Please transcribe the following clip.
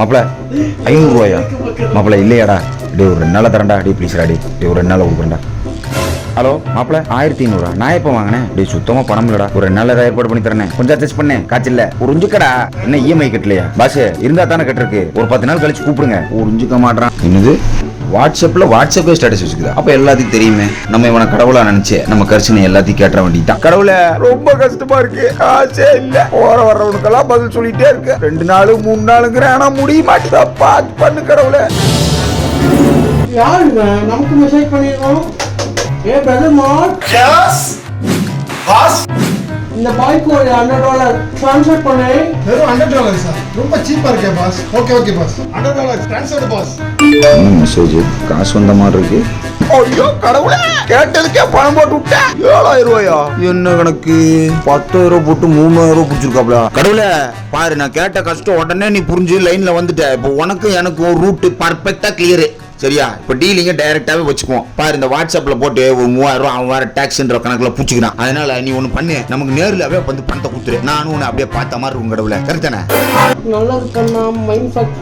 மாப்பிள ஐநூறுரூவாயா மாப்பிள இல்லையாடா. டே ஒரு ரெண்டு நாளாக தரேன்டா. டே ப்ளீஸ்டா டே ஒரு ரெண்டு நாளாக கொடுக்குறேன்டா. ஹலோ மாப்பிள ஆயிரத்தி ஐநூறுரூவா நான் எப்போ வாங்கினேன்? டே சுத்தமாக பணம் இல்லடா. ஒரு நல்ல ஏற்பாடு பண்ணி தரேன். கொஞ்சம் அட்ஜஸ்ட் பண்ணேன் காய்ச்சல உறிஞ்சுக்கடா என்ன இஎம்ஐ கட்டலையா? பாஸ் இருந்தா தானே கட்டிருக்கு. ஒரு பத்து நாள் கழிச்சு கூப்பிடுங்க. உறிஞ்சுக்க மாட்டான் என்னது? வாட்ஸ்அப்ல வாட்ஸ்அப்பே ஸ்டேட்டஸ் வச்சுக்குதா? அப்ப எல்லாத்தையும் தெரியுமே. நம்ம இவனை கடவுளா நினைச்சு நம்ம கரிசனை எல்லாத்தையும் கேட்ட வேண்டியதான் கடவுள ரொம்ப கஷ்டமா இருக்கு. ஆச்சே இல்ல. போற வர்றவனுக்கெல்லாம் பதில் சொல்லிட்டே இருக்கு. ரெண்டு நாள் மூணு நாளுங்கிறேன் ஆனா முடிய மாட்டேதா பாத்து பண்ணு கடவுள. யாருங்க? நமக்கு மெசேஜ் பண்ணிருக்கோம் ஏ பிரதர் மார்க் இந்த பாய்க்கு ஒரு ஹண்ட்ரட் டாலர் ட்ரான்ஸ்ஃபர் பண்ணேன் வெறும் ஹண்ட்ரட் டாலர் சார் ரொம்ப சீப்பா இருக்கே boss okay okay boss hundred dollar transfer boss message காசு வந்த மாதிரி இருக்கு. ஐயோ கடவுளே. கேட்டதுக்கே பணம் போட்டு விட்டேன் ஏழாயிரம் ரூபாயா? என்ன கணக்கு? பத்தாயிரம் ரூபாய் போட்டு மூணாயிரம் ரூபாய் பிடிச்சிருக்காப்ல. கடவுளே பாரு நான் கேட்ட கஷ்டம் உடனே நீ புரிஞ்சு லைன்ல வந்துட்ட. இப்போ உனக்கு எனக்கு ஒரு ரூட் பர்ஃபெக்டா கிளியர் சரியா? இப்போ டீலிங்கை டைரெக்டாகவே வச்சுக்குவோம். பாரு இந்த வாட்ஸ்அப்ல போட்டு ஒரு மூவாயிரம் ரூபா அவன் வேறு டேக்ஸ்ன்ற கணக்குல பூச்சிக்கிறான் அதனால நீ ஒண்ணு பண்ணு. நமக்கு நேர்லவே வந்து பணத்தை கொடுத்துரு. நானும் உன்னை அப்படியே பார்த்த மாதிரி இருக்கும் கடவுள. கரெக்டானே நல்லா இருக்கா மைண்ட் ஃபக்